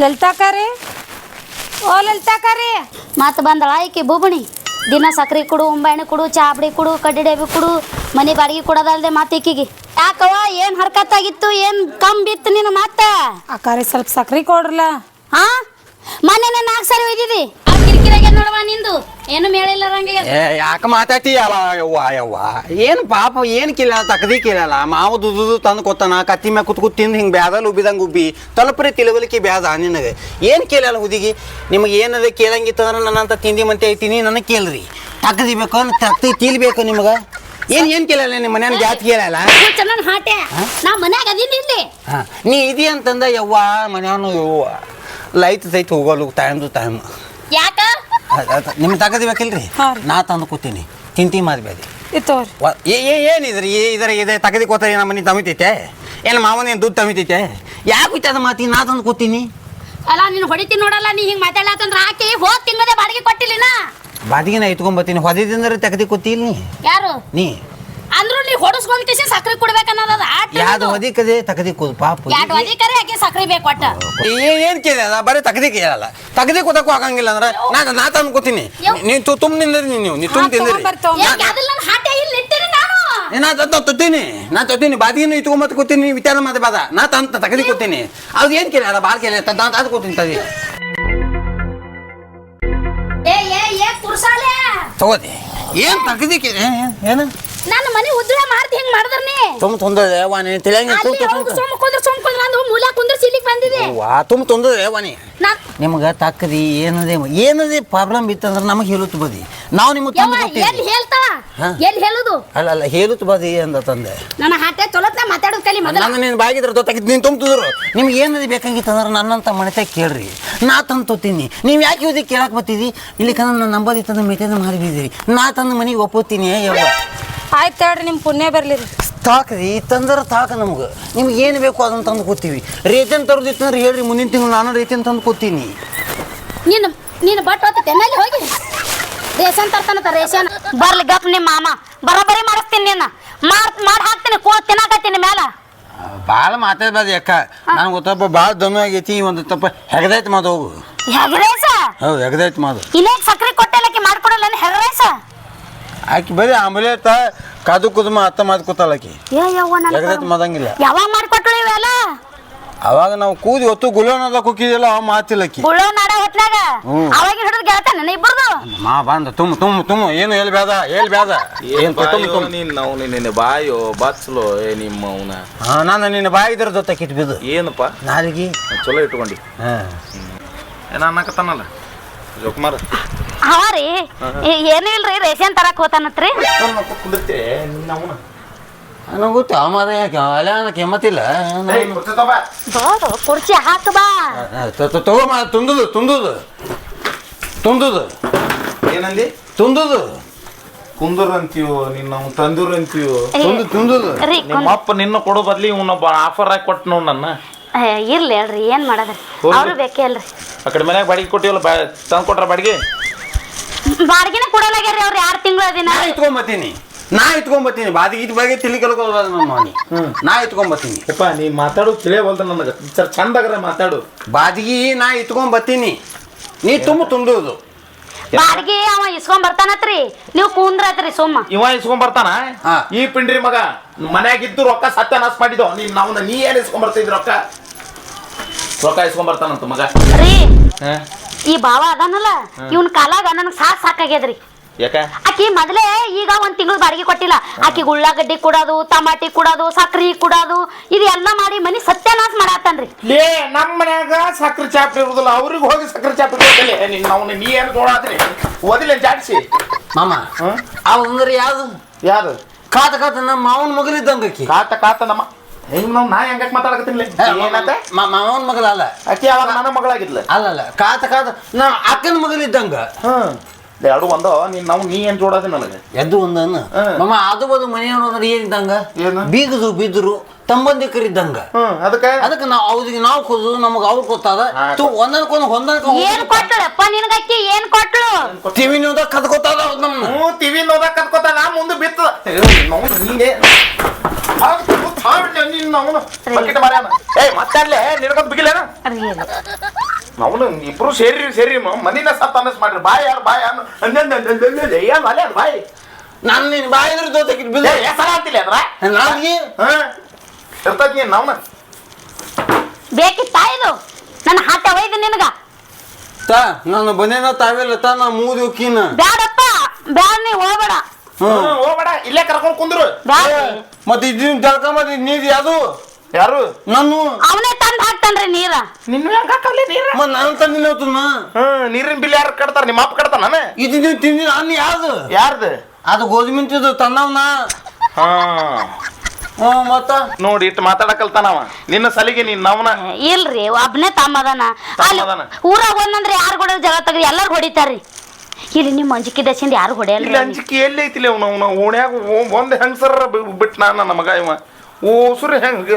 ಲಲಿತಾಕಾರಿ? ಓ ಲಲಿತಾಕಾರಿ! ಮತ್ತೆ ಬಂದಳ ಈಕಿ ಬೂಬಣಿ ದಿನ ಸಕ್ರೆ ಕೊಡು ಉಂಬಾಣಿ ಕೊಡು ಚಾಬಡಿ ಕೊಡು ಕಡ್ಡಿ ಡೇಬಿ ಕೊಡು ಮನೆ ಬಾಡಿಗೆ ಕೊಡೋದಲ್ದೆ ಮತ್ತೆ ಈಕಿಗೆ. ಯಾಕವ್ವ ಏನು ಹರ್ಕತ್ತಾಗಿತ್ತು ಏನು ಕಮ್ ಬಿತ್ತು ನೀನು ಮತ್ತೆ ಅಕ್ಕಾರಿ ಸ್ವಲ್ಪ ಸಕ್ರೆ ಕೊಡ್ರಲ್ಲ ಹಾ ಮೊನ್ನೆ ನಾಲ್ಕು ಸರಿ ಒಯ್ದಿದಿ. ಆ ಕಿರಿಕಿರಾಗೆ ನೋಡವ ನಿಂದು. ಏನು ಮೇಳಿಲ್ಲ ರಂಗೆ ಏ ಯಾಕೆ ಮಾತಾಡ್ತೀಯಲ್ಲ ಯವ್ವ ಯವ್ವ. ಏನು ಪಾಪ ಏನು ಕಿಲ್ಲ ತಕದಿ ಕಿಲ್ಲಲ್ಲ ಮಾವು ದುದು ತಂದು ಕೊತ್ತಾನ ಕತ್ತಿ ಮ್ಯಾಗ ಕುತ್ ಕುತ್ ತಿಂದು ಹಿಂಗೆ ಬ್ಯಾದಲ್ಲಿ ಉಬ್ಬಿದಂಗೆ ಉಬ್ಬಿ ತಲುಪ್ರಿ ತಿಳುವಲಿಕೆ ಬ್ಯಾದ ನಿನಗೆ. ಏನು ಕೇಳಲ್ಲ ಹುದಿಗೆ ನಿಮಗೆ ಏನದ ಕೇಳಂಗಿತ್ತಂದ್ರೆ ನನ್ನಂತ ತಿಂದಿ ಮಂತೆ ಐತೀನಿ ನನಗೆ ಕೇಳ್ರಿ. ತಕದಿ ಬೇಕು ತಕ್ತಿ ತಿಲ್ಬೇಕು ನಿಮಗೆ. ಏನು ಏನು ಕೇಳಲ್ಲ ನಿಮ್ಮ ಮನೆಯ ಜಾತಿ ಕೇಳಲ್ಲ? ಚೆನ್ನಾಗಿ ಹಾಟೆ ನಾ ಮನ್ಯಾಗ ಅದೀನಿ ಇಲ್ಲಿ. ಹಾಂ ನೀ ಇದಿ ಅಂತಂದ ಯವ್ವ ಮನೆಯವನು ಯವ್ವ. ಲೈಟ್ ಸೈತ್ ಹೋಗೋಲು ಟೈಮ್ದು ಟೈಮ್ ನಿಮ್ಮ ತಗದಿ ಬೇಕಿಲ್ರಿ? ಹಾಂ. ನಾ ತಂದು ಕೂತೀನಿ ತಿಂತಿ ಮಾದ್ಬೇಡಿ ವ- ಏ ಏ ಏನಿದ್ರಿ ಏ ಇದರ ಇದೆ ತಗದಿ ಕೋತಾರೆ ನಮ್ಮ ಮನೆ ತಮಿತೈತೆ ಏನು ಮಾವನೇನು ದುಡ್ಡು ತಮಿತೈತೆ ಯಾಕೆ ಹುಚ್ಚ ಅದ ಮಾತಿ? ನಾ ತಂದು ಕೂತೀನಿ ಅಲ್ಲ ನೀನು ಹೊಡಿತೀನಿ ನೋಡಲ್ಲ ನೀ ಹಿಂಗೆ ಮಾತಾಡ್ಲಾತಂದ್ರ ಆಕಿ ಹೋದ್ ತಿಂಗಳದೇ ಬಾಡಿಗೆ ಕೊಟ್ಟಿಲ್ಲಿನ? ಇಟ್ಕೊಂಡ್ ಇಟ್ಕೊಂಬತ್ತೀನಿ ಹೊದಿದಿಂದ್ರೆ ತಗದಿ ಕೂತಿಲ್ ನೀ? ಯಾರು? ನೀ. ಅಂದ್ರು ನೀ ಹೊಡಸ್ಕೊಂಡ್ ಕಿಸಿ ಸಕ್ರೆ ಕೊಡ್ಬೇಕನ್ನೋದ ಯಾವ್ದು ಹೊದಿಕದೆ ತಗದಿ ಕೂದ ಪಾಪ. ಎರಡು ಅಧಿಕಾರಿ ಆಕೆ ಸಕ್ರೆ ಬೇಕು ಒಟ್ಟ. ಏ ಕೇಳಿ ಅಲ್ಲ ಬರೀ ತಗದಿ ಕೇಳಲ್ಲ. ತಗದಿ ಕೂತಕ್ಕೂ ಆಗಂಗಿಲ್ಲ ಅಂದ್ರೆ ನಾ ನಾ ತಂದು ಕೂತೀನಿ. ನೀವು ತು ತುಂಬ ನಿಂದ್ರಿ ನೀವು ನೀವು ತುಂಬ ತಿಂದಿರಿ. ಯಾಕೆ ಅದನ್ನ ನಾನು ಹಾಟೆ ಇಲ್ಲಿ ನಾನು? ಏ, ನಾ ತಂದು ತೊತ್ತೀನಿ. ನಾ ತೊತ್ತೀನಿ. ಬಾದಿನ ಇಟ್ಕೊಂಬತ್ ಕೂತೀನಿ. ನೀ ವಿಚಾರ ಮಾತೆ ಬಾದ. ನಾ ತಂದು ತಗದಿ ಕೂತೀನಿ. ಅದು ಏನು ಕೇಳಲ್ಲ ಭಾಳ ಕೇಳಿ ನಾನು ಅದು ಕೂತೀನಿ ತದಿ ಏ ಏ ಏ ಕುರ್ಸಾಲೆ ತಗೋದಿ. ಏನು ತಗದಿ ಕೇ ಏನು? ನನ್ನ ಮನೆ ಉದ್ರ ಮಾಡ್ತಿ ಹೆಂಗ್ ಮಾಡಿದ್ರ ನೀ? ತುಂಬ ತೊಂದರೆ ವಾನಿ ತಿಳಿಯಂಗೆ ಅಲ್ಲಿ ಕುಂದ್ರ ಸುಮ್ಮ ಕುಂದ್ರ ಅಂದು ಮೂಲ ಕುಂದ್ರ ಸಿಲಿಕ್ ಬಂದಿದೆ. ವಾ ತುಂಬ ತೊಂದರೆ ವಾನಿ ನಿಮ್ಗೆ ತಕ್ಕದಿ ಏನದೇ ಏನದೇ ಪ್ರಾಬ್ಲಮ್ ಇತ್ತಂದ್ರೆ ನಮಗೆ ಹೇಳುತ್ತ ಬದಿ. ನಾವು ನಿಮಗೆ ತಂದು ಎಲ್ಲಿ ಹೇಳ್ತಾ ಹಾ? ಎಲ್ಲಿ ಹೇಳುದು? ಅಲ್ಲ ಅಲ್ಲ ಹೇಳುತ್ತ ಬದಿ ಅಂದ ತಂದೆ. ನನ್ನ ಹಾಟೆ ಚಲೋತ್ನ ಮಾತಾಡೋದು ಕಲಿ ಮೊದಲ. ನಾನು ನೀನು ಬಾಗಿದ್ರೆ ಗೊತ್ತಾಗಿದ್ದು ನೀನು ತುಂಬ್ತಿದ್ರು ನಿಮ್ಗೆ ಏನದು ಬೇಕಾಗಿತ್ತಂದ್ರೆ ನನ್ನಂತ ಮನೆತೆ ಕೇಳ್ರಿ. ನಾ ತಂದು ತೊತ್ತೀನಿ ನೀವು ಯಾಕೆ ಇವ್ರಿಗೆ ಕೇಳಕ್ಕೆ ಬತ್ತಿದಿ ಇಲ್ಲಿ ಕನ್ನ ನನ್ನ ನಂಬೋದಿತ್ತಂದ್ರೆ ಮಾರಿ ಬಿದ್ದೀರಿ ನಾ ತಂದು ಮನೆಗೆ ಒಪ್ಪುತ್ತೀನಿ ಯವ್ವ. ಆಯ್ತು ಹೇಳ್ರಿ ನಿಮ್ಮ ಪುಣ್ಯ ಬರ್ಲಿ ರೀ. ತಾಕ್ರಿ ತಂದ್ರೆ ತಾಕ ನಮ್ಗೆ. ನಿಮ್ಗೆ ಏನು ಬೇಕು ಅದನ್ನು ತಂದು ಕೊಡ್ತೀವಿ. ರೇತನ್ ತರೋದಿತ್ತಂದ್ರೆ ಹೇಳ್ರಿ ಮುಂದಿನ ತಿಂಗಳು ನಾನು ರೇತನ್ ತಂದು ಕೊತ್ತೀನಿ ನೀನು ನೀನು ಬಟ್ ಹೋಗ್ತೈತೆ ಅಲ್ಲಿ ಹೋಗಿ. ರೇಷನ್ ತರ್ತಾನ ರೇಷನ್. ಬರ್ಲಿ ಗಪ್ ನಿಮ್ಮ ಮಾಮ. ಬರೋಬ್ಬರಿ ಮಾಡಿಸ್ತೀನಿ ನೀನು. ಮಾಡ್ ಮಾಡಿ ಹಾಕ್ತೀನಿ ಕೋ ತಿನ್ನಾಕತ್ತೀನಿ ಮ್ಯಾಲ. ಭಾಳ ಮಾತಾಡ್ಬಾರ್ದು ಅಕ್ಕ. ನನಗೆ ಗೊತ್ತಪ್ಪ ಭಾಳ ದಮ್ಮಿ ಆಗೈತಿ ಒಂದು ತಪ್ಪ. ಹೆಗದೈತೆ ಮಾತು ಹೋಗು. ಹೆಗರೇಸ ಹೌದು ಹೆಗದೈತೆ ಮಾತು. ಇನ್ನೇನ್ ಸಕ್ರೆ ಕೊಟ್ಟೆಲ್ಲಕ್ಕೆ ಮಾಡ್ಕೊಡಲ್ಲ ಹೆಗರೇಸ ಆಕಿ ಬರೀ ಆಂಬುಲೆಟ್ ಕಾದು ಕುದುಮ ಅತ್ತ ಮಾತು ಕೂತಾಳಕಿ ಏ ಯವ್ವ ನನ್ನ ಹೆಗದೈತೆ ಮಾದಂಗಿಲ್ಲ ಯಾವಾಗ ಮಾಡ್ಕೊಟ್ಳು ಇವೆಲ್ಲ? ಅವಾಗ ನಾವು ಕೂದಿ ಹೊತ್ತು ಗುಲೋನದ ಕುಕ್ಕಿದಿಲ್ಲ ಅವ ಮಾತಿಲ್ಲಕಿ ಗುಳೋ ನಾಡ ಹೊತ್ನಾಗ ಅವಾಗ ಹಿಡಿದು ಗೆಳತಾನ ಇಬ್ಬರದು ಮಾ ಬಂದ. ತುಮ್ ತುಮ್ ತುಮ್. ಏನು ಎಲ್ಲಿ ಬೇದ ಎಲ್ಲಿ ಬೇದ ಏನು ತುಮ್ ತುಮ್ ನೀನ್ ನಾವು ನಿನ್ನೆ ಬಾಯೋ ಬಚ್ಚಲು ಏ ನಿಮ್ಮ ಅವನ. ಹಾ ನಾನು ನಿನ್ನ ಬಾಯಿದ್ರ ಜೊತೆ ಕಿಟ್ಬಿದು ಏನಪ್ಪ? ನಾಲಿಗೆ? ಚಲೋ ಇಟ್ಕೊಂಡಿ. ಹಾ. ಏನ ಅನ್ನಕತ್ತಾನಲ್ಲ? ಜೋಕುಮಾರ. ಹಾ ರೀ. ಏನು ಇಲ್ರಿ ರೇಷನ್ ತರಕ್ ಹೋತಾನತ್ರಿ. ಕುಂದಿರ್ತೀರಿ ನಿನ್ನ ಅವನ. ನನಗೆ ಗೊತ್ತು ಅಮ್ಮದ ಯಾಕೆ ಅಲ್ಲ ಅನ್ನಕ್ಕೆ ಹೆಮ್ಮತ್ತಿಲ್ಲ ಬೋರು ಕುರ್ಚಿ ಹಾಕು ಬಾ. ತಗೋಮ ತುಂದುದು ತುಂದುದು. ತುಂದುದು. ಏನಂದಿ? ತುಂದುದು. ಕುಂದೂರ್ ಅಂತೀವೋ ನಿನ್ನ ಅವ್ನ ತಂದೂರ್ ಅಂತೀವೋ ತುಂದು ತುಂದುದು. ರೀ ನಿಮ್ಮ ಅಪ್ಪ ನಿನ್ನ ಕೊಡೋ ಬದ್ಲಿ ಇವನೊಬ್ಬ ಆಫರ್ ಹಾಕಿ ಕೊಟ್ಟು ನೋಡ್ ನನ್ನ. ಇರ್ಲಿ ಹೇಳ್ರಿ ಏನ್ ಮಾಡೋದ್ರಿ. ಅವ್ರು ಬೇಕೇ ಅಲ್ರಿ. ಆ ಕಡೆ ಮನ್ಯಾಗ ಬಾಡಿಗೆ ಕೊಟ್ಟಿವಲ್ಲ ಬಾ ತಂದು ಕೊಟ್ರ ಬಾಡಿಗೆ? ಬಾಡಿಗೆನ ಕೊಡಲಾಗ್ಯಾರ ಅವ್ರು ಯಾರು ತಿಂಗಳು ದಿನ ನಾ ಇಟ್ಕೊಂಬತ್ತೀನಿ ನಾ ಇಟ್ಕೊಂಬತ್ತೀನಿ ಬಾದಿಗೆ ಇದ್ ಬಗ್ಗೆ ತಿಳಿ ಕಲ್ಕೋದ ನಮ್ಮ ಮನೆ ನಾ ಇಟ್ಕೊಂಬತ್ತೀನಿ ಯಪ್ಪ ನೀ ಮಾತಾಡು ತಿಳಿಯವಲ್ದ ನನಗೆ. ಸರ್ ಚಂದಾಗ್ರೆ ಮಾತಾಡು. ಬಾದಿಗೆ ನಾ ಇಟ್ಕೊಂಬತ್ತೀನಿ ನೀ ತುಂಬ ತುಂದುದು ಬಾಡಿಗೆ ಅವ ಇಸ್ಕೊಂಡ್ ಬರ್ತಾನತ್ರಿ ನೀವು ಕೂಂದ್ರತ್ರಿ ಸುಮ್ಮ. ಇವ ಇಸ್ಕೊಂಡ್ ಬರ್ತಾನ ಹಾ. ಈ ಪಿಂಡ್ರಿ ಮಗ ಮನ್ಯಾಗ ಇದ್ದು ರೊಕ್ಕ ಸತ್ಯನಾಶ ಮಾಡಿದೋ ನೀನ್ ನಾವು ನೀ ಏನ್ ಇಸ್ಕೊಂಡ್ ಬರ್ತಿದ್ರಿ ರೊಕ್ಕ? ರೊಕ್ಕ ಇಸ್ಕೊಂಡ್ ಬರ್ತಾನಂತ ಮಗ. ರೀ? ಈ ಬಾವ ಅದಾನಲ್ಲ ಇವನ್ ಕಾಲಾಗ ನನಗ್ ಸಾಕ್ ಸಾಕಾಗ್ಯದ್ರಿ. ಯಾಕ? ಆಕಿ ಮೊದಲೇ ಈಗ ಒಂದ್ ತಿಂಗಳು ಬಾಡಿಗೆ ಕೊಟ್ಟಿಲ್ಲ. ಆಕಿ ಉಳ್ಳಾಗಡ್ಡಿ ಕೊಡೋದು ಟಮಾಟಿ ಕೊಡೋದು ಸಕ್ರಿ ಕೊಡೋದು ಇದೆಲ್ಲ ಮಾಡಿ ಮನಿ ಸತ್ಯನಾಶ ಮಾಡಾತನ್ರಿ. ಲೇ ನಮ್ಮ ಮನ್ಯಾಗ ಸಕ್ರೆ ಚಾಪ್ ಇರುದಿಲ್ಲ. ಅವ್ರಿಗೆ ಹೋಗಿ ಸಕ್ರೆ ಚಾಪ್ ಅವ್ನ ನೀ ಏನು ನೋಡಾದ್ರಿ ಓದಿಲ್ಲ ಜಾಡ್ಸಿ? ಮಾಮ ಅವ್ರಿ ಅವ ಯಾವ್ದು? ಯಾರು ಕಾತ ಕಾತ ನಮ್ಮ ಮಾವನ ಮಗಲಿದ್ದಂಗೆ ಕಾತ ಕಾತ ನಮ್ಮ ಹೆಂಗ್ ನಾ ಹೆಂಗಕ್ ಮಾತಾಡಕತ್ತಿನ್ಲೆ ಏನಂತ ಮಾವನ ಮಗಳಲ್ಲ ಆಕಿ ಅವಾಗ ನನ್ನ ಮಗಳಾಗಿದ್ಲ. ಅಲ್ಲಲ್ಲ ಕಾತ ಕಾತ. ನಾ ಅಕ್ಕನ ಮಗಳಿದ್ದಂಗ ಹ್ಮ್. ಎರಡು ಒಂದೋ ನೀನ್ ನಾವು ನೀ ಏನ್ ಜೋಡದೆ ನನಗೆ? ಎದ್ದು ಒಂದನ್ನು. ಮಮ್ಮ ಅದು ಬದು ಮನೆಯವರು ಅಂದ್ರೆ ಏನಿದ್ದಂಗ? ಏನು? ಬೀಗದು ಬಿದ್ರು ತಂಬಂದಿಕರಿದ್ದಂಗ. ಹ್ಮ್ ಅದಕ್ಕೆ? ಅದಕ್ಕೆ ನಾವು ಅವ್ರಿಗೆ ನಾವು ಕೊದು ನಮಗೆ ಅವ್ರು ಗೊತ್ತಾದ ಹಾ. ತು ಒಂದಕ್ಕೊಂದು ಹೊಂದಾಣಿಕೆ ಏನ್ ಕೊಟ್ಲಪ್ಪ ನಿನಗಕ್ಕಿ? ಏನ್ ಕೊಟ್ಲು? ಟಿವಿ ನೋದ ಕದ್ ಗೊತ್ತಾದ ಅವ್ರು ನಮ್ಮನ್ನ ಹ್ಞೂ ಟಿವಿ ನೋದ ಕತ್ಕೋತಾನ ಮುಂದೆ ಬಿತ್ತು. ನೀನೇ. ಬಕೆಟ್ ಮಾರ್ಯಾನ. ಏಯ್ ಮಾತಾಡ್ಲೆ ನಿನಗೊಂದು ಬಿಗಿಲೇನ? ಅವನು ಇಬ್ರು ಸೇರಿ ಸೇರಿ ಮನಿನ ಸತ್ತ ಅನ್ನಸ್ ಮಾಡ್ರಿ. ಬಾಯ್ ಯಾರು ಬಾಯ್ ಅನ್ನು ಏನ್ ಅದು ಬಾಯ್. ನಾನು ನಿನ್ ಬಾಯಿದ್ರ ಜೊತೆಗೆ ಬಿಲ್ಲ ಹೆಸರ ಅಂತಿಲ್ಲ ಅದ್ರ ನನಗೆ ಹಾ? ಇರ್ತೈತಿ ನೀನ್ ನಾವ್ನ ಬೇಕಿತ್ತಾ ಇದು ನನ್ನ ಹಾಟ ಒಯ್ದು ನಿನಗ. ತಾ ನಾನು ಬನೇನ ತಾವಿಲ್ಲ ತಾ ನಾ ಮೂದು ಕೀನ ಬ್ಯಾಡಪ್ಪ ಬ್ಯಾಡ ನೀ ಹೋಗ್ಬೇಡ. ಹ್ಞೂ ಹೋಗ್ಬೇಡ ಇಲ್ಲೇ ಕರ್ಕೊಂಡು ಕುಂದ್ರು. ಮತ್ತೆ ಇದನ್ನ ಜಳ್ಕೊಂಬದಿ ನೀರು ಯಾವುದು ಯಾರು? ನಾನು. ಅವನೇ ತಂದ್ ಹಾಕ್ತಾನ್ರಿ ನೀರ. ನಿನ್ನ ಹೆಂಗ್ ಹಾಕಲ್ಲ ನೀರ? ಮ ನಾನು ತಂದಿನ ಹ್ಮ್ ನೀರಿನ ಬಿಲ್ ಯಾರು ಕಟ್ತಾರ? ನಿಮ್ಮ ಅಪ್ಪ ಕಟ್ತಾನ ನಾನು? ಇದು ನೀವು ತಿಂದಿ ನಾನು ಯಾವ್ದು ಯಾರ್ದು? ಅದು ಗೋಧಿ ಮಿಂಚಿದ್ದು ತಂದವ್ನ. ಹಾ. ಹ್ಞೂ ಮತ್ತ? ನೋಡಿ ಇಟ್ಟು ಮಾತಾಡಕಲ್ತಾನವ ನಿನ್ನ ಸಲಿಗೆ ನೀನ್ ನವನ. ಇಲ್ರಿ ಒಬ್ನೇ ತಮ್ಮದನ ಅಲ್ಲಿ ತಮ್ಮದನ. ಊರಾಗ ಒಂದಂದ್ರೆ ಯಾರು ಕೂಡ ಜಗಳ ತೆಗ್ದು ಎಲ್ಲಾರು ಹೊಡಿತಾರ್ರಿ. ಇಲ್ಲಿ ನಿಮ್ಮ ಅಂಜಿಕೆ ದಶಿಂದ ಯಾರು ಇಲ್ಲಿ ಹೊಡೆಯಲ್ರಿ ಅಂಜಿಕೆ ಎಲ್ಲಿ ಐತಿಲ್ಲ ಅವ್ನು? ಅವ್ನ ಓಣ್ಯಾಗ ಒಂದ್ ಹೆಂಗಸರ ಬಿಟ್ಟು ನಾನು ನನ್ನ ಮಗ ಇವ. ಓಸುರು ಹೆಂಗ?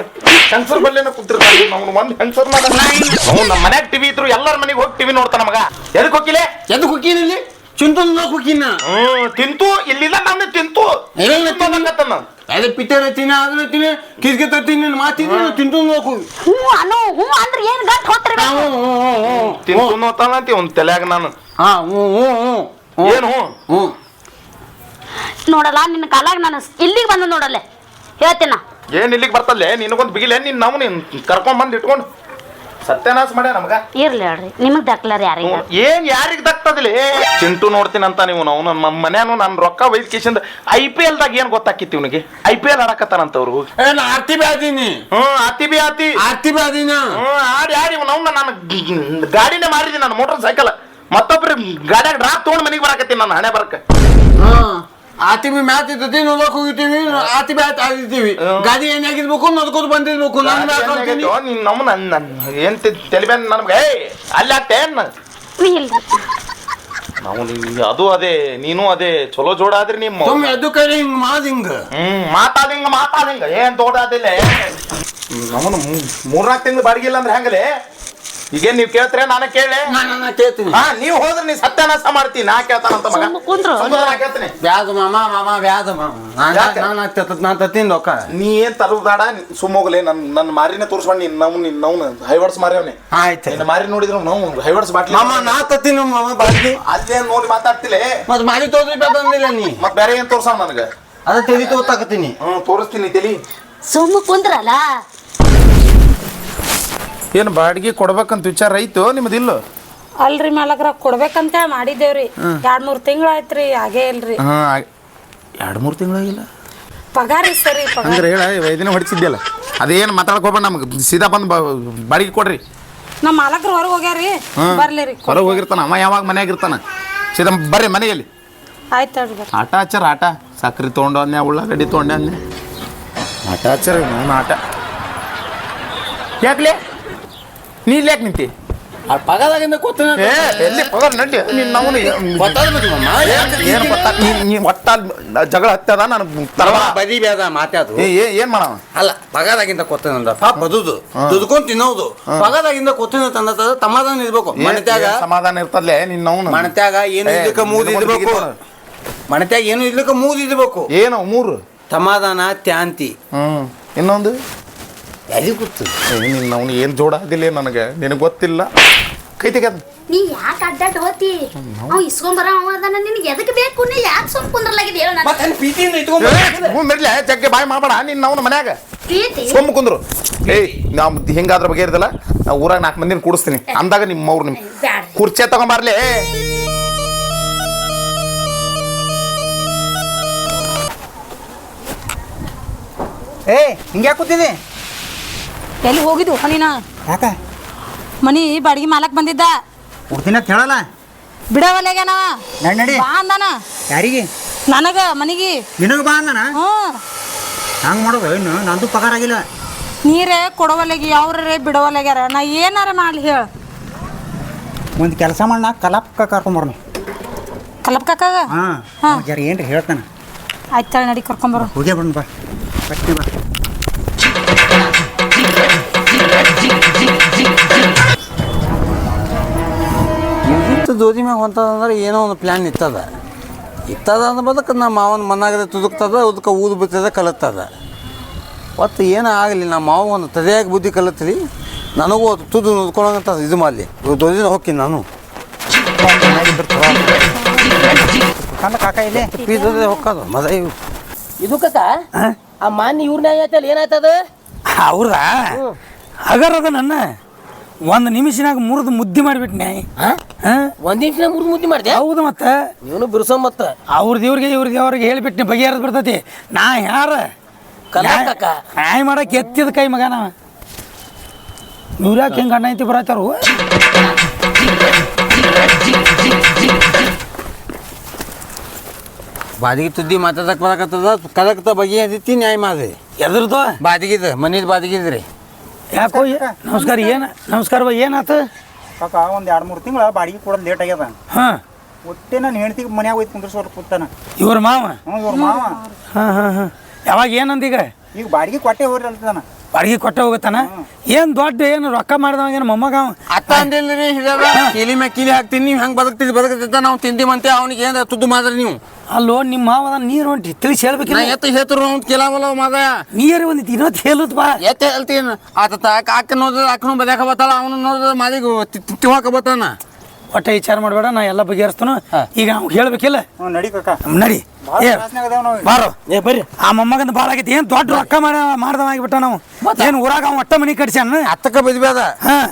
ಹೆಂಗಸರ್ ಬಲ್ಲೇನ ಕುಂತಿರ್ತಾನೆ ಅವ್ನು ಒಂದ್ ಹೆಂಗಸರ್ ಅವ್ನು ನಮ್ಮ ಮನ್ಯಾಗ ಟಿವಿ ಇದ್ರು ಎಲ್ಲರ ಮನೆಗೆ ಹೋಗಿ ಟಿವಿ ನೋಡ್ತಾನ ಮಗ ಎದಕ್ ಹೋಗಿಲೆ? ಎದ್ದು ಕುಕ್ಕಿನ ಇಲ್ಲಿ? ಚುಂಟನ್ ಕುಕ್ಕಿನ ಹ್ಮ್ ತಿಂತು ಇಲ್ಲಿಲ್ಲ ನಾನು ತಿಂತು. ಏನೇನ್ ತಿಂತು? ತಿಂತು ಅದೇ ಪಿತ್ತರ ತಿನ್ನ ಅದನ್ನ ತಿನ್ನ ಕಿಸ್ಕಿತ ತಿನ್ನ ಮಾತಿದ್ರೆ ತಿಂತು ಹೋಗು ಹ್ಞೂ ಅನು ಹ್ಞೂ ಅಂದ್ರೆ ಏನ್ ಗಂಟ್ ಹೋಗ್ತಾರೆ ತಿಂತು ಅನ್ನೋತಾನಂತಿ ಅವ್ನ ತಲ್ಯಾಗ ನಾನು. ಹಾ ಹ್ಞೂ ಹ್ಞೂ ಹ್ಞೂ. ಏನು? ಹ್ಞೂ. ಹ್ಞೂ ನೋಡಲ್ಲ ನಿನ್ನ ಕಾಲಾಗ ನಾನು ಇಲ್ಲಿಗೆ ಬಂದ ನೋಡಲ್ಲ. ಹೇಳ್ತೀನ? ಏನ್ ಇಲ್ಲಿಗೆ ಬರ್ತಲ್ಲೇ? ನಿನಗೊಂದು ಬಿಗಿಲೆ ನೀನ್ ನಾವು ನೀನ್ ಕರ್ಕೊಂಡ್ ಬಂದ್ ಇಟ್ಕೊಂಡು ಸತ್ಯನಾಶ ಮಾಡ್ಯ ನಮ್ಗ? ಇರ್ಲಿ ಹೇಳ್ರಿ. ನಿಮಗ್ ದಕ್ಲಾರ ಯಾರಿಗೆ ಏನ್ ಯಾರಿಗ್ ದಕ್ತದಿಲ್ಲ? ಚಿಂಟು ನೋಡ್ತೀನಂತ ನೀವು ನಾವು. ನಮ್ಮ ಮನ್ಯಾನು ನಾನು ರೊಕ್ಕ ಒಯ್ದ ಕಿಶಿಂದ ಐ ಪಿ ಎಲ್ ದಾಗ ಏನ್ ಗೊತ್ತಾಕಿತ್ತು ಇವನಿಗೆ? ಐ ಪಿ ಎಲ್ ಆಡಕತ್ತಾನಂತ ಅವ್ರು. ಏನ್ ಆರ್ತಿ ಬ್ಯಾದೀನಿ ಹ್ಮ್ ಆತಿ ಬಿ ಆತಿ ಆರ್ತಿ ಬ್ಯಾದೀನ ಹ್ಮ್ ಆಡಿ ಆಡಿ. ನಾವು ನಾನು ಗಾಡಿನೇ ಮಾರಿದಿ ನನ್ನ ಮೋಟರ್ ಸೈಕಲ್ ಮತ್ತೊಬ್ರು ಗಾಡಿಯಾಗ ಡ್ರಾಪ್ ತಗೊಂಡ್ ಮನೆಗೆ ಬರಾಕತ್ತೀನಿ ನಾನು ಹಣೆ ಬರಕ. ಹಾ. ಆತಿ ಬಿ ಮ್ಯಾಚ್ ಇರ್ತೈತಿ ನೋಡಕ್ ಹೋಗಿರ್ತೀವಿ ಆತಿ ಬ್ಯಾಟ್ ಆಗಿರ್ತೀವಿ ಗಾಡಿ ಏನಾಗಿರ್ಬೇಕು ನಡ್ಕೋತ ಬಂದಿರ್ಬೇಕು ನಾನು ಮ್ಯಾಕ್ ಹಾಕ್ತೀನಿ ನೀನ್ ನಮ್ಮ ನನ್ ಏನ್ ತೆಲಿಬೇನ್ ನನ್ಗೆ ಏಯ್ ಅಲ್ಲಿ ಆಗ್ತೇ ನಾವು ನೀನ್- ಅದು ಅದೇ ನೀನು ಅದೇ ಚಲೋ ಜೋಡ ಆದ್ರೆ ನಿಮ್ಮ ಸುಮ್ಮನೆ ಎದ್ದು ಕೈ ಹಿಂಗ್ ಮಾದ್ ಹಿಂಗ ಹ್ಮ್ ಮಾತಾದಿಂಗ ಮಾತಾದಿಂಗ ಏನ್ ತೋಡಾದಿಲ್ಲ ಅವನು ಮೂರ್ನಾಲ್ಕು ತಿಂಗಳು ಬಾಡಿಗೆ ಇಲ್ಲ ಅಂದ್ರೆ ಹೆಂಗಲೇ ಈಗೇನ್ ನೀವ್ ಕೇಳ್ತೀರ? ನಾನು ಕೇಳಿ? ನಾನು ಕೇಳ್ತೀನಿ. ಹಾ ನೀವ್ ಹೋದ್ರೆ ನೀ ಸತ್ಯನಾಶ ಮಾಡ್ತೀನಿ. ನಾ ಕೇಳ್ತಾನಂತ ಮಗ. ಸುಮ್ನೆ ಕುಂದ್ರು. ಸುಮ್ನೆ ನಾ ಕೇಳ್ತೀನಿ. ಬ್ಯಾದ ಮಾಮ ಮಾಮ ಬ್ಯಾದ ಮಾಮ. ಯಾಕೆ? ನಾನು ನಾನು ತತ್ತೀನಿ ರೊಕ್ಕ. ನೀ ಏನ್ ತರದಾಡ ಸುಮ್ಮೋಗ್ಲೆ ನನ್ ನನ್ನ ಮಾರಿನ ತೋರ್ಸ್ಕೊಂಡು ನಮ್ ನಾವು ನಿನ್ ನವ್ನ ಹೈವರ್ಸ್ ಮಾರ್ಯವನೆ ಆಯ್ತು. ನಿನ್ನ ಮಾರಿ ನೋಡಿದ್ರು ನಾವು ಹೈವರ್ಸ್ ಬಾಟ್ಲಿ ಮಾಮ ನಾ ತತ್ತೀನಿ ಮಾಮ ಬಾಡ್ಲಿ ಅಲ್ಲೇ ನೋಡಿ ಮಾತಾಡ್ತಿಲ್ಲ ಮತ್ ಮಾರಿ ತೋದ್ರಿ ಬಂದಿಲ್ಲ ನೀ. ಮತ್ ಬೇರೆ ಏನ್ ತೋರ್ಸ ನನಗ? ಅದ ತೆಲಿ ತೋತಾಕತ್ತೀನಿ. ಹ್ಮ್ ತೋರಿಸ್ತೀನಿ ತಲಿ. ಸುಮ್ಮ ಕುಂದ್ರಲ್ಲ? ಏನು ಬಾಡಿಗೆ ಕೊಡ್ಬೇಕಂತ ವಿಚಾರ ಐತು ನಿಮ್ಮದಿಲ್ಲ ಅಲ್ರಿ ಮಾಲಕ್ರ ಕೊಡ್ಬೇಕಂತ ಮಾಡಿದ್ದೇವ್ರಿ. ಎರಡ್ ಮೂರ್ ತಿಂಗಳ ಆಯ್ತ್ರಿ ಹಾಗೇ ಇಲ್ರಿ. ಹಾಂ ಎರಡು ಮೂರು ತಿಂಗಳಾಗಿಲ್ಲ? ಪಗಾರ ಸರಿ ಪಗಾರ. ಅಂದ್ರೆ ಹೇಳ ವೈದಿನ ಹೊಡಿಸಿದ್ಯಲ್ಲ. ಅದೇನು ಮಾತಾಡ್ಕೋಬೇಡ ನಮ್ಗೆ ಸೀದಾ ಬಂದು ಬಾಡಿಗೆ ಕೊಡ್ರಿ. ನಮ್ಮ ಮಾಲಕ್ರು ಹೊರಗೆ ಹೋಗ್ಯಾರಿ ಬರ್ಲಿ ರೀ. ಹೊರಗೆ ಹೋಗಿರ್ತಾನ ಅವ ಯಾವಾಗ ಮನ್ಯಾಗ ಇರ್ತಾನ? ಸೀದಾ ಬರ್ರಿ ಮನೆಯಲ್ಲಿ. ಆಯ್ತು ಬರ್ರಿ. ಆಟ ಹಚ್ಚಾರ ಆಟ. ಸಕ್ರೆ ತೊಗೊಂಡು ಅಂದೆ ಉಳ್ಳಾಗಡ್ಡಿ ತೊಗೊಂಡೆ ಅಂದೆ ಆಟ ಹಚ್ಚಾರ ನಾನು ಆಟ. ಯಾಕ್ಲೆ? ನೀ ಇಲ್ಲಿ ಯಾಕೆ ನಿಂತಿ? ಪಗದಾಗಿಂದ ಕೂತೀನಿ ಏ ಎಲ್ಲಿ ಪಗಾರ ನಡ್ಡಿ ನೀನು ನಾವು ಏನು ಗೊತ್ತಾ ನೀ- ಒಟ್ಟ ಜಗಳ ಹತ್ತದ ನಾನು ತರವ? ಬದಿ ಬೇದ ಮಾತಾದು ಏ ಏ- ಏನ್ ಮಾಡವ ಅಲ್ಲ ಪಗದಾಗಿಂದ ಕೂತೀನಂದ ಪಾಪ ಬದುದು. ದುಡ್ಕೊಂಡ್ ತಿನ್ನೋದು. ಪಗದಾಗಿಂದ ಕೊತ್ತನ ತಂದ ಸಮಾಧಾನ ಇರ್ಬೇಕು. ಮಣತ್ಯಾಗ ಏನ್ ಸಮಾಧಾನ ಇರ್ತದ್ಲೆ? ನಿನ್ನ ಅವನು ಮಣತ್ಯಾಗ ಏನು ಇದಕ್ಕೆ ಮೂದ್ ಇರ್ಬೇಕು. ಮಣತ್ಯಾಗ ಏನು ಇರ್ಲಿಕ್ಕ ಮೂದ್ ಇರ್ಬೇಕು. ಏನು ಮೂರು? ಸಮಾಧಾನ ತ್ಯಾಂತಿ ಹ್ಮ್. ಇನ್ನೊಂದು? ಎಲ್ಲಿ ಗೊತ್ತು ನಿನ್ನ ಅವನು ಏನು ಜೋಡ ಆದಿಲ್ಲ ನನಗೆ? ನಿನಗೆ ಗೊತ್ತಿಲ್ಲ? ಕೈ ತೆಗೆದ ನೀ ಯಾಕೆ ಅಡ್ಡಾಡ್ ಹೋತಿ? ಅವ್ ಇಸ್ಕೊಂಬರ ಅವ ಅದನ್ನ ನಿನಗೆ ಎದಕ್ಕೆ ಬೇಕು? ನೀ ಯಾಕೆ ಸುಮ್ ಕುಂದ್ರಲಾಗಿದೆ ಹೇಳ ನಾನು ಮತ್ತೆ ಪ್ರೀತಿಯಿಂದ ಇಟ್ಕೊಂಡ್ ಮಿರ್ಲೆ ಜಗ್ಗೆ ಬಾಯ್ ಮಾಡಬೇಡ. ನಿನ್ನ ಅವನ ಮನ್ಯಾಗ. ಪ್ರೀತಿ? ಸೊಮ್ಮ ಕುಂದ್ರು. ಏಯ್ ನಾವು ಹಿಂಗಾದ್ರ ಬಗ್ಗೆ ಇರ್ದಲ್ಲ ನಾ ಊರಾಗ ನಾಲ್ಕು ಮಂದಿನ ಕೂಡಿಸ್ತೀನಿ. ಅಂದಾಗ ನಿಮ್ಮ ಅವ್ರು ನಿಮ್ಮ ಬ್ಯಾಡ. ಕುರ್ಚೆ ತಗೊಂಬರ್ಲಿ. ಏ ಹಿಂಗ್ಯಾಕೆ ಕೂತಿದೆ? ಎಲ್ಲಿ ಹೋಗಿದ್ದು ನೀನ ಯಾಕ? ಮನಿ ಬಾಡಿಗೆ ಮಾಲಕ್ ಬಂದಿದ್ದ. ಉಡ್ತಿನ ಕೇಳಲ್ಲ? ನಡಿ ನಡಿ. ಬಾ ಅಂದಾನ. ಯಾರಿಗೆ? ನನಗ ಮನಿಗೆ. ನಿನಗೆ ಬಾ ಅಂದಾನ? ಹ್ಞೂ. ಹಂಗೆ ಮಾಡೋದು ಇನ್ನು? ನಂದು ಪಗಾರ ಆಗಿಲ್ಲ. ನೀರೇ ಕೊಡವಲ್ಲೇಗಿ ಅವ್ರೇ ಬಿಡವಲ್ಲೇಗ್ಯಾರ. ನಾ ಏನಾರ ಮಾಡ್ಲಿ ಹೇಳ. ಒಂದು ಕೆಲಸ ಮಾಡಿ ನಾ ಕಲಾಪಕ್ಕ ಕರ್ಕೊಂಬರ್ನು. ಕಲಪ್ ಕಾಕಾಗ? ಹಾಂ. ಹಾ. ಜರ ಏನ್ರಿ ಹೇಳ್ತಾನೆ? ಆಯ್ತು ನಡಿ ಕರ್ಕೊಂಬರು ಹೋಗೇ ಬರೋಣ ಬಾ. ಬರ್ತೀನಿ ಬಾ. ಇತ್ತು ದೋದಿ ಮ್ಯಾಗ ಹೊಂತದಂದ್ರೆ ಏನೋ ಒಂದು ಪ್ಲ್ಯಾನ್ ಇತ್ತದ. ಇತ್ತದ ಅಂದ ಬದಕ್ಕೆ ನಮ್ಮ ಮಾವನ ಮನ್ನಾಗದೆ ತುದುಕ್ತದ ಅದಕ್ಕೆ ಊದು ಬಿತ್ತದ ಕಲತ್ತದ. ಒಟ್ಟು ಏನೂ ಆಗಲಿ ನಮ್ಮ ಮಾವ ಒಂದು ತದೆಯಾಗಿ ಬುದ್ಧಿ ಕಲತ್ರಿ ನನಗೂ ಅದು ತುದು ನುದ್ಕೊಳಂಗಂತ ಇದು ಮಾಡಲಿ. ದೊಡ್ಡ ಹೋಗ್ತೀನಿ ನಾನು. ಕಂದ ಕಾಕ ಇಲ್ಲಿ? ಪೀಸದೆ ಹೋಗೋದು ಮದ ಇವು. ಇದು ಆ ಮಾನ್ಯ ಇವ್ರನ್ನ ಏನಾಯ್ತದ? ಅವ್ರದ ನನ್ನ ಒಂದು ನಿಮಿಷನಾಗ ಮುರಿದು ಮುದ್ದೆ ಮಾಡಿಬಿಟ್ನೆ ಒಂದ್ ನಿಮಿಷನಾಗ ಮುರ್ದು ಮುದ್ದೆ ಮಾಡಿದೆ? ಹೌದು ಮತ್ತೆ. ಇವನು ಬಿರುಸ ಮತ್ತ. ಅವ್ರದ್ದು ಇವ್ರಿಗೆ ಇವ್ರಿಗೆ ಅವ್ರಿಗೆ ಹೇಳಿಬಿಟ್ನೆ ಬಗೆಹರಿದ್ ಬಿಡ್ತೈತಿ. ನಾ ಯಾರ? ನ್ಯಾಯ ಮಾಡಕ್ಕೆ ಎತ್ತಿದ ಕೈ ಮಗ ನಾ ಇವ್ರ್ಯಾಕೆ ಹೆಂಗ್ ಅಣ್ಣ ಐತಿ ಬರತ್ತಾರು ಬಾದಿಗೆ ತುದ್ದಿ ಮಾತಾಡಕ್ ಬರಕತ್ತದ ಕದಕ್ತ ಬಗೆ ಹದಿತಿ ನ್ಯಾಯ ಮಾಡಿ ಎದ್ರದು? ಬಾದಿಗಿದ ಮನಿದ ಬಾದಿಗಿದ್ರಿ. ಯಾಕೋ ನಮಸ್ಕಾರ ಏನು ನಮಸ್ಕಾರ ಏನಾಯ್ತು ಏನಾತು ಕಾಕ ಒಂದು ಎರಡು ಮೂರು ತಿಂಗಳ ಬಾಡಿಗೆ ಕೊಡೋದು ಲೇಟ್ ಆಗ್ಯದ. ಹಾಂ. ಒಟ್ಟೆ ನಾನು ಹೆಂಡತಿ ಮನ್ಯಾಗ ಹೋಯ್ತು ಕುಂದ್ರಸೋರ್ ಕೂತಾನ. ಇವ್ರ ಮಾವ? ಹ್ಞೂ ಇವ್ರ ಮಾವ. ಹಾಂ ಹಾಂ ಹಾಂ. ಯಾವಾಗ ಏನಂದ ಈಗ? ಈಗ ಬಾಡಿಗೆ ಕೊಟ್ಟೆ ಹೋಗ್ರಿ ಅಲ್ತಾನ ಬಾಡಿಗೆ ಕೊಟ್ಟೆ ಹೋಗತ್ತಾನ? ಏನು ದೊಡ್ಡ ಏನು ರೊಕ್ಕ ಮಾಡ್ದವ ಏನು ಮೊಮ್ಮಗ ಅವ? ಅತ್ತ ಅಂದಿಲ್ರಿ ಹಿಡಿದ ಕೀಲಿ ಮ್ಯಾಗ ಕೀಲಿ ಹಾಕ್ತೀನಿ ನೀವು ಹೆಂಗೆ ಬದುಕ್ತಿದ್ದು ಬದುಕ್ತಿದ್ದ ನಾವು ತಿಂದಿಮಂತೆ ಅವ್ನಿಗೆ ಏನು ತುದ್ದು ಮಾಡ್ರಿ ನೀವು? ಅಲ್ಲೋ ನಿಮ್ಮ ಮಾವ ನೀರು ಹೊಂಟಿ ತಿಳಿಸಿ ಹೇಳ್ಬೇಕಿಲ್ಲ ಎತ್ತ ಹೇತರು ಅಂತ ಕೇಳವಲ್ಲ ಮಗ ನೀರು ಬಂದಿತ್ತು ಇನ್ನೊತ್ತು ಹೇಳುತ್ತ ಬಾ. ಎತ್ತ ಹೇಳ್ತೀನಿ. ಆತ ಅಕ್ಕ ನೋಡಿದ್ರೆ ಅಕ್ಕನು ಬದ್ಯಾಕ ಬತ್ತಾಳ ಅವನು ನೋಡಿದ್ರೆ ಮಾದಿಗೆ ತಿವಾಕ ಬತ್ತಾನ. ಒಟ್ಟೆ ವಿಚಾರ ಮಾಡಬೇಡ ನಾ ಎಲ್ಲ ಬಗೆಹರಿಸ್ತಾನು. ಈಗ ನಾವು ಹೇಳ್ಬೇಕಿಲ್ಲ? ನಡಿ ಕಾಕ. ನಡಿ. ಏ ಬಾರೋ. ಏ ಬರ್ರಿ. ಆ ಮೊಮ್ಮಗಂದ ಭಾಳ ಆಗೈತಿ. ಏನು ದೊಡ್ಡ ರೊಕ್ಕ ಮಾಡ ಮಾಡ್ದವ ಆಗಿಬಿಟ್ಟ ನಾವು ಏನು ಊರಾಗ ಅವ ಒಟ್ಟ ಮನಿ ಕಟ್ಸ್ಯಾನ? ಅತ್ತಕ್ಕ ಬದ್ಬೇದ.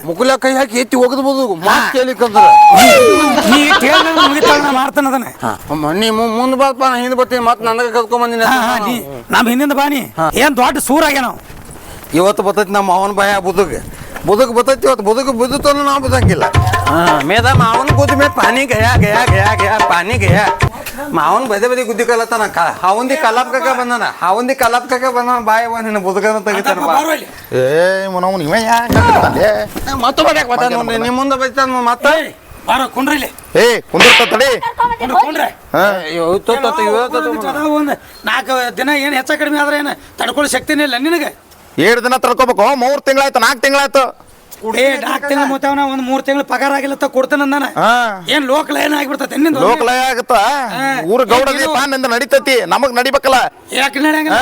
ಮುಗುಲ ಕೈ ಹಾಕಿ ಎತ್ತಿ ಹೋಗದ್ಬೋದು ಮಾತು ಕೇಳಿಕಂದ್ರ. ನೀ ಕೇಳ ಮುಗಿತಾಳ ನಾ ಮಾಡ್ತಾನ ಅದನ್ನ. ನೀ ಮುಂದೆ ಬಾಪ ನಾ ಹಿಂದೆ ಬರ್ತೀನಿ. ಮತ್ತೆ ನನಗೆ ಕರ್ಕೊಂಡ್ ಬಂದಿನಿ ನೀ ನಮ್ಮ ಹಿಂದಿಂದ ಬಾನಿ ಏನು ದೊಡ್ಡ ಸೂರಾಗ್ಯ ನಾವು ಇವತ್ತು ಬರ್ತೈತಿ ನಮ್ಮ ಅವನ ಭಯ ಬುದುಗ್ ಬುದುಗ್ ಬರ್ತೈತಿ ಇವತ್ತು. ಬದುಕು ಬುದುತ್ತಲ್ಲ ನಾವು ಬದುಕಿಲ್ಲ ಮೇದ ಮಾವನ ಗುದ್ದ ಮೇಲೆ ಪಾನಿ ಗಯಾ ಗಯಾ ಗಯಾ ಗಯಾ ಪಾನಿ ಗಯಾ. ಮಾವನ್ ಬದೆ ಬದಿ ಗುದ್ದಿ ಕಲತ್ತಾನ ಕ ಹಾವಂದಿ ಕಲಾಪ್ ಕಕ್ಕ ಬಂದಾನ. ಹಾವಂದಿ ಕಲಾಪ್ ಕಕ್ಕ ಬಂದಾನ. ಬಾಯ ಬಾ ನಿನ್ನ ಬದುಕನ ತೆಗಿತಾನ ಬಾ. ಬಾರೋ. ಏ ಮನವ್ ನೀವೇ ಯಾಕೆ ಮತ್ತೆ ಬಡ್ಯಾಕ ಬತ್ತಾನ ನೋಡ್ರಿ ನಿಮ್ಮ ಮುಂದೆ ಬೈತಾನ ಮತ್ತೆ? ಏಯ್, ಕುಂಡ್ರಿಲಿ ಏ ಕುಂದ್ರತ ತಡಿ. ಕುಂಡ್ರೆ ಇವತ್ತು ಒಂದು. ನಾಲ್ಕು ದಿನ ಏನು ಹೆಚ್ಚ ಕಡಿಮೆ ಆದ್ರೆ ಏನು? ತಡ್ಕೊಳ್ಳೋ ಶಕ್ತಿನೇ ಇಲ್ಲ ನಿನಗೆ. ಏಳು ದಿನ ತಡ್ಕೋಬೇಕು. ಮೂರು ತಿಂಗಳಾಯ್ತು ನಾಲ್ಕು ತಿಂಗಳಾಯ್ತು. ಏ ನಾಲ್ಕು ತಿಂಗಳು ಮುತ್ತವನ ಒಂದು ಮೂರು ತಿಂಗಳು ಪಗಾರ ಆಗಿಲ್ಲ ಕೊಡ್ತಾನ ನಾನು ಹಾ. ಏನ್ ಲೋಕ ಆಗ್ಬಿಡ್ತೈತೆ ನಿಂದು? ಲೋಕಲಯ ಆಗತ್ತ? ಊರ ಗೌಡ ದೀಪ ನಿಂದ ನಡಿತೈತಿ ನಮಗ್ ನಡಿಬೇಕಲ್ಲ? ಯಾಕೆ ಹಾ.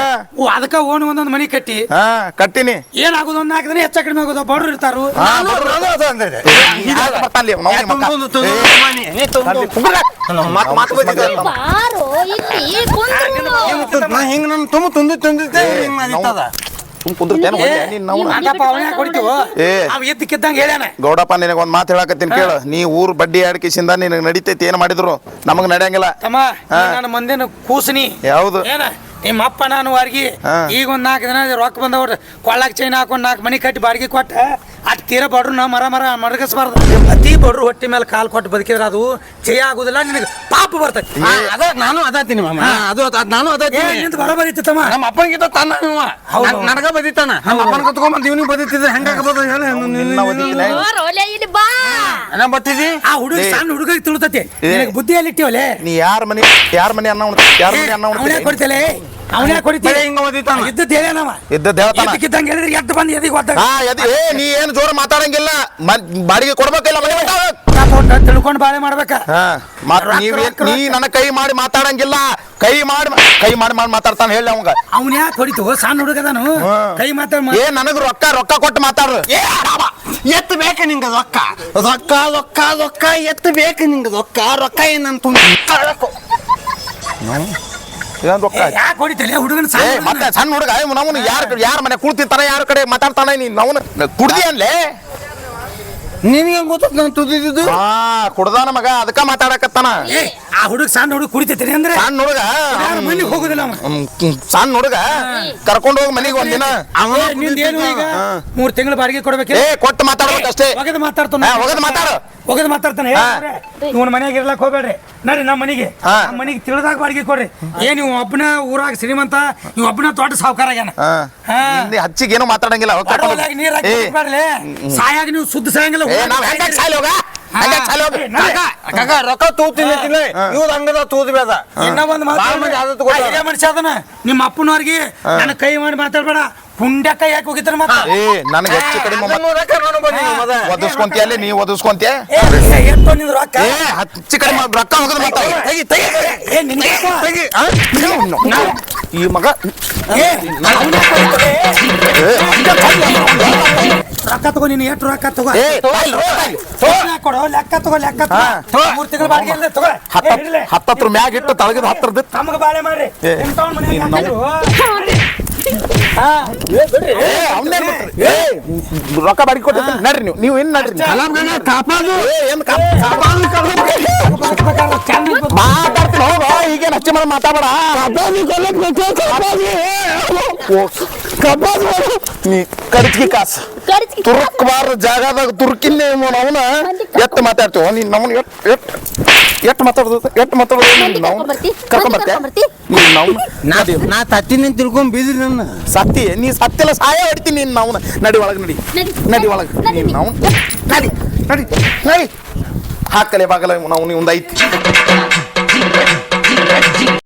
ಅದಕ್ಕ ಓನ್ ಒಂದೊಂದು ಮನಿ ಕಟ್ಟಿ. ಹಾ ಕಟ್ಟಿನಿ. ಏನಾಗೋದು ಒಂದು ನಾಲ್ಕು ದಿನ ಹೆಚ್ಚ ಕಡಿಮೆ ಆಗೋದು ಬಡ್ರು ಇರ್ತಾರು. ಹಾ, ಯಾಕೆ ಬರ್ತಾನ್ಲಿ ಅವ್ನು? ಅವ್ನಿಗೆ ಮಕ್ಕ. ಬಾರೋ ಇಲ್ಲಿ ಕುಂದ್ರು. ಹಿಂಗ ನನ್ ತುಂಬ ತುಂದು ತುಂದಿದ್ದೆ ಹಿಂಗ್ ಮಾಡಿತ್ತದ ಸುಮ್ ಕುಂದಿರ್ತೇನು ನೀನ್ ನಾವು ಏ. ಗೌಡಪ್ಪ ನಿನಗೆ ಒಂದು ಮಾತು ಹೇಳಕತ್ತೀನಿ ಕೇಳು. ನೀ ಊರ್ ಬಡ್ಡಿ ಆಡ್ಕಿಸಿಂದ ನಿನಗೆ ನಡಿತೈತಿ ಏನು ಮಾಡಿದ್ರು? ನಮಗೆ ನಡೆಯಂಗಿಲ್ಲ. ತಮ್ಮ ನಾನು ಮಂದಿನ ಕೂಸನಿ. ಯಾವ್ದು ಏನ? ನಿಮ್ಮ ಅಪ್ಪ ನಾನು ವಾರ್ಗಿ. ಈಗ ಒಂದು ನಾಲ್ಕು ದಿನ ರೊಕ್ಕ ಬಂದವ್ರು ಕೊಳ್ಳಾಕ್ ಚೈನ್ ಹಾಕೊಂಡು ನಾಲ್ಕು ಮನಿ ಕಟ್ಟಿ ಬಾಡಿಗೆ ಕೊಟ್ಟ. ಅಟ್ ತೀರ ಬಡ್ರು ನಾ ಮರ ಮರ ಮಡಗಿಸ್ಬಾರ್ದು ಅತಿ ಬಡ್ರು ಹೊಟ್ಟೆ ಮೇಲೆ ಕಾಲ್ ಕೊಟ್ಟು ಬದುಕಿದ್ರೆ ಅದು ಜಯ ಆಗುದಿಲ್ಲ ನಿನಗೆ ಪಾಪ ಬರ್ತೈತಿ. ಅದ ನಾನು ಅದಾತೀನಿ ಮಾಮ. ಅದು ಅದ್ ನಾನು ಅದಾತೀನಿ. ಬರೋಬರಿ ಇತ್ತು ತಮ್ಮ. ನಮ್ಮ ಅಪ್ಪನಿಗಿಂತ ತನ್ನ ನನಗ ಬದಿತಾನ. ನಮ್ಮ ಅಪ್ಪನ ಕತ್ಕೊಂಡ್ ಇವನಿಗೆ ಬದಿತಿದ್ರೆ ಹೆಂಗಾಗಬಹುದು ಹೇಳ. ಬತ್ತಿದಿ ಆ ಹುಡುಗ. ಸಣ್ಣ ಹುಡುಗ ತಿಳ್ತತಿ. ನಿನಗೆ ಬುದ್ಧಿಯಲ್ಲಿ ಇಟ್ಟಿವಲೆ ನೀ ಯಾರ ಮನೆ ಯಾರ ಮನೆ ಅನ್ನ ಉಣ್ತಿ ಯಾರ ಮನೆ ಅನ್ನ ಉಣ್ತಿ? ಕೊಡ್ತಲೆ? ಅವನೇ ಕೊಡಿ ಬರೀ ಹಿಂಗ ಓದಿತಾನ. ಇದ್ದದ್ದು ಹೇಳೇನವ ಇದ್ದ ಹೇಳ್ತಾನ ಎದ್ದಕ್ಕಿದ್ದಂಗೆ ಹೇಳಿದ್ರೆ ಎದ್ದು ಬಂದು ಎದಿಗೆ ಒದ್ದಾಗ ಹಾ ಎದಿ ಏ ನೀ ಏನ್ ಜೋರ ಮಾತಾಡಂಗಿಲ್ಲ. ಮ- ಬಾಡಿಗೆ ಕೊಡ್ಬೇಕಿಲ್ಲ ಮನೆ ಬಿಟ್ಟಾಗ. ತಿಳ್ಕೊಂಡು ಬಾಳೆ ಮಾಡ್ಬೇಕ. ಹಾ ಮತ್ ನೀವ್ ನೀ. ನನ್ನ ಕೈ ಮಾಡಿ ಮಾತಾಡಂಗಿಲ್ಲ. ಕೈ ಮಾಡಿ ಕೈ ಮಾಡಿ ಮಾಡಿ ಮಾತಾಡ್ತಾನ ಹೇಳಿ ಅವಂಗ. ಅವನ್ ಯಾಕೆ ಹೊಡಿತು? ಸಣ್ಣ ಹುಡುಗದಾನು ಕೈ ಮಾತಾಡ ಏ ನನಗ್ ರೊಕ್ಕ ರೊಕ್ಕ ಕೊಟ್ಟು ಮಾತಾಡ್ರು ಏ ಅಡವ, ಎತ್ತು ಬೇಕ ನಿಂಗ ರೊಕ್ಕ? ರೊಕ್ಕ ರೊಕ್ಕ ರೊಕ್ಕ ಎತ್ತು ಬೇಕ ನಿಂಗ ರೊಕ್ಕ. ರೊಕ್ಕ ಏನಂತ ಏನ್ ರೊಕ್ಕ ಯಾಕೆ ಹೊಡಿತಲೆ ಹುಡುಗನ ಏ ಸಣ್ಣ ಮತ್ತೆ. ಸಣ್ಣ ಹುಡುಗ ನಾವು ಯಾರ ಯಾರ ಮನೆ ಕುಳ್ತಿರ್ತಾನ ಯಾರ ಕಡೆ ಮಾತಾಡ್ತಾನೆ ನೀನ್? ನಾವು ಕುಡ್ದಿ ಅನ್ಲೇ? ನಿನಗೆ ಗೊತ್ತ ನಾನು ತುದಿದ್ದು ಹಾ ಕುಡ್ದಾನ ಮಗ ಅದಕ್ಕ ಮಾತಾಡಕತ್ತಾನ. ಏ ಆ ಹುಡುಗ ಸಣ್ಣ ಹುಡುಗ ಕುಡಿತೈತಿ ಅಂದ್ರೆ? ಸಣ್ಣ ಹುಡುಗ? ಯಾರ ಮನೆಗೆ ಹೋಗುದಿಲ್ಲ ಅವ? ಹ್ಮ್, ಹ್ಮ್, ಸಣ್ಣ ಹುಡುಗ? ಕರ್ಕೊಂಡು ಹೋಗಿ ಮನೆಗೆ ಒಂದಿನ. ನಿಂದೇನು ಈಗ? ಮೂರ್ ತಿಂಗಳ ಬಾಡಿಗೆ ಕೊಡ್ಬೇಕು ಏ ಕೊಟ್ಟು ಮಾತಾಡ್ಬೇಕು ಅಷ್ಟೇ ಒಗದು ಮಾತಾಡ್ತಾನ. ಹಾ, ಒಗದು ಮಾತಾಡು. ಒಗದು ಮಾತಾಡ್ತಾನೆ. ಇವನ್ ಮನೆಗೆ ಇರ್ಲಕ್ ಹೋಗ್ಬೇಡ್ರಿ. ನಡ್ರಿ ನಮ್ಮ ಮನೆಗೆ. ಹಾ. ನಮ್ಮ ಮನೆಗೆ ತಿಳಿದಾಗ ಬಾಡಿಗೆ ಕೊಡ್ರಿ. ಏ ನೀವ್ ಒಬ್ಬನ ಊರಾಗ ಶ್ರೀಮಂತ ಇವ್ ಒಬ್ಬನ ದೊಡ್ಡ ಸಾವುಕಾರ ಆಗ್ಯಾನ. ಹಾ. ಹಾ. ಹಿಂದೆ ಹಚ್ಚಿಗೆ ಏನು ಮಾತಾಡಂಗಿಲ್ಲ. ಹೋಗ್ ಕರ್ಕೊಂಡು ಹೋಗು. ಬಡವಲಾಗಿ ನೀರ್ ಹಾಕಿ ಏ, ಬಿಟ್ಬಿಡ್ಲಿ. ಸಾಯಾಗ ನೀವು ಸುದ್ದ ಸಾಯಂಗಿಲ್ಲ. ಏ ನಾವ್ ಹೆಂಗ ಸಾಲಿ ಹೋಗ? ಹೆಂಗ. ಚಲೋ. ಕಾಕ ರೊಕ್ಕ ತೂತಿಲ್ಲ ಇವ್ದು ಹಂಗದ ಬೇದ ಇನ್ನ ಒಂದ್ ಮಾತು. ಮನುಷ್ಯ ಅದನ. ನಿಮ್ಮ ಅಪ್ಪನವ್ರಿಗೆ ನನ್ನ ಕೈ ಮಾಡಿ ಮಾತಾಡ್ಬೇಡ. ಕೈ ಯಾಕೆ ಹೋಗಿದ್ರ ಮತ್ತ. ಏ ನನಗೆ ಹೆಚ್ಚು ಕಡಿಮೆ ಒದಸ್ಕೊಂತೀಯ ಅಲ್ಲಿ? ನೀ ಒದಸ್ಕೊಂತೀಯ ಏ, ಏ, ರೊಕ್ಕ? ಏ ಹೆಚ್ಚು ಕಡಿಮೆ ರೊಕ್ಕ ಹೋಗದ ಮತ್ತ. ತೆಗಿ, ತೆಗಿ, ಏ ನಿನ್ಗೆ ಯಾಕ? ತೆಗಿ, ಆ? ಈ ಮಗ? ರೊಕ್ಕ ತಗೋ ನೀನು ಎಷ್ಟು ರೊಕ್ಕ ತಗೋ? ಕೊಡು ಲೆಕ್ಕ ತಗೋ ಲೆಕ್ಕ. ಮೂರ್ ತಿಂಗಳ ಬಾಡಿಗೆ ಇಲ್ಲ ತಗೋ. ಹತ್ತ ಏ, ಹಿಡ್ಲೆ. ಹತ್ತತ್ರ ಮ್ಯಾಗ ಇಟ್ಟು ತಳಗದ ಹತ್ರದ. ತಮಗೆ ಬಾಳೆ ಮಾಡ್ರಿ. ರೊಕ್ಕ ಬಾಡಿಗೆ ಕೊಟ್ಟಿರ್ತೀನಿ ನಡ್ರಿ ನೀವು ನೀವು ಏನ್ ನಡ್ರಿ. ಮಾತಾಡ್ತೀನಿ ಹೋಗೋ. ಈಗೇನು ಹಚ್ಚಿ ಮಾಡಿ ಮಾತಾಡ ನೀ ಕಡ್ಕಿ ಕಾಸು. ಕರ್ಚಿ ತುರುಕ್ಬಾರ ಜಾಗದಾಗ ತುರುಕಿನ್ನೇ ಅವನ ಎಟ್ಟು ಮಾತಾಡ್ತೀವ? ನೀನ್ ನಮ್ಮನ್ನ ಎಟ್ ಎಟ್ ಎಟ್ ಮಾತಾಡೋದು? ಎಟ್ ಮಾತಾಡೋದು? ನಾವು ಕರ್ಕೊಂಬರ್ತಿ? ನೀನ್ ನಾವು ನಾ ನಾ ನಿನ್ ತಿಳ್ಕೊಂಡ್ ಬೀದ್ರಿ ನನ್ನ. ಸತ್ತಿ ನೀ ಸತ್ತಿಲ್ಲ ಸಾಯ ಹೊಡಿತೀನಿ ನೀನ್ ನಾವು ನಡಿ ಒಳಗೆ ನಡಿ. ನಡಿ. ಒಳಗೆ. ನಡಿ ನೀನ್. ನಾವು ನಡಿ ನಡಿ ನಡಿ. ಹಾಕಲೆ ಬಾಗಲ ನಾವು ನೀವು ಒಂದು ಐತಿ.